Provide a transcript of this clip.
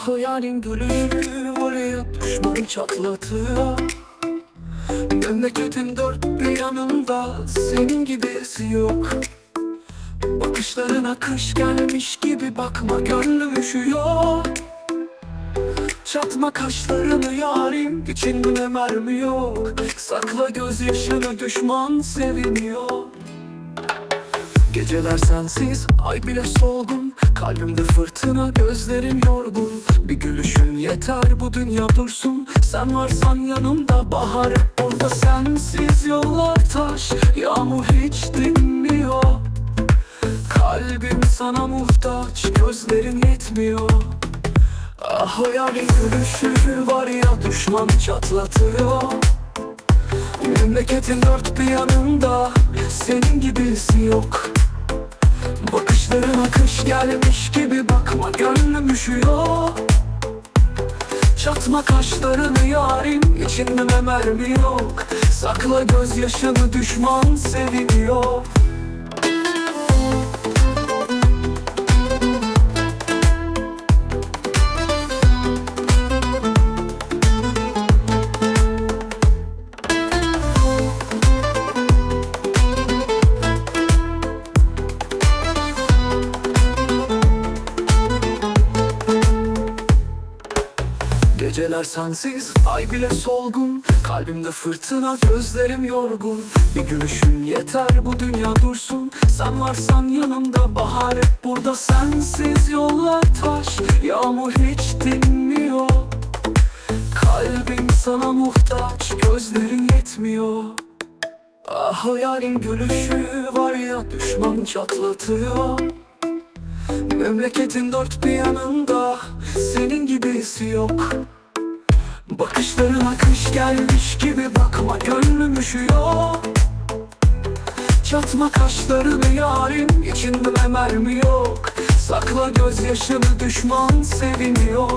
Ah yarim gülüşü var ya düşman çatlatıyor. Memleketin dört bir yanında senin gibisi yok. Bakışlarına kış gelmiş gibi bakma gönlüm üşüyor. Çatma kaşlarını yarim içinde mermi yok. Sakla gözyaşını düşman seviniyor. Geceler sensiz, ay bile solgun Kalbimde fırtına, gözlerim yorgun. Bir gülüşün yeter bu dünya dursun. Sen varsan yanımda bahar orada Sensiz yollar taş, yağmur hiç dinmiyor. Kalbim sana muhtaç, gözlerin yetmiyor. Ah o yarın gülüşü var ya düşman çatlatıyor. Memleketin dört bir yanında senin gibisi yok Bakışlarına kış gelmiş gibi bakma gönlüm üşüyor. Çatma kaşlarını yarim içinde mermi yok? Sakla gözyaşını düşman seviniyor Geceler sensiz, ay bile solgun. Kalbimde fırtına, gözlerim yorgun. Bir gülüşün yeter bu dünya dursun. Sen varsan yanımda bahar hep burada. Sensiz yollar taş, yağmur hiç dinmiyor. Kalbim sana muhtaç, gözlerin yetmiyor. Ah yarın gülüşü var ya düşman çatlatıyor. Memleketin dört bir yanında senin gibisi yok Bakışlarına kış gelmiş gibi bakma gönlüm üşüyor. Çatma kaşlarını yarim içinde mermi yok. Sakla gözyaşını düşman seviniyor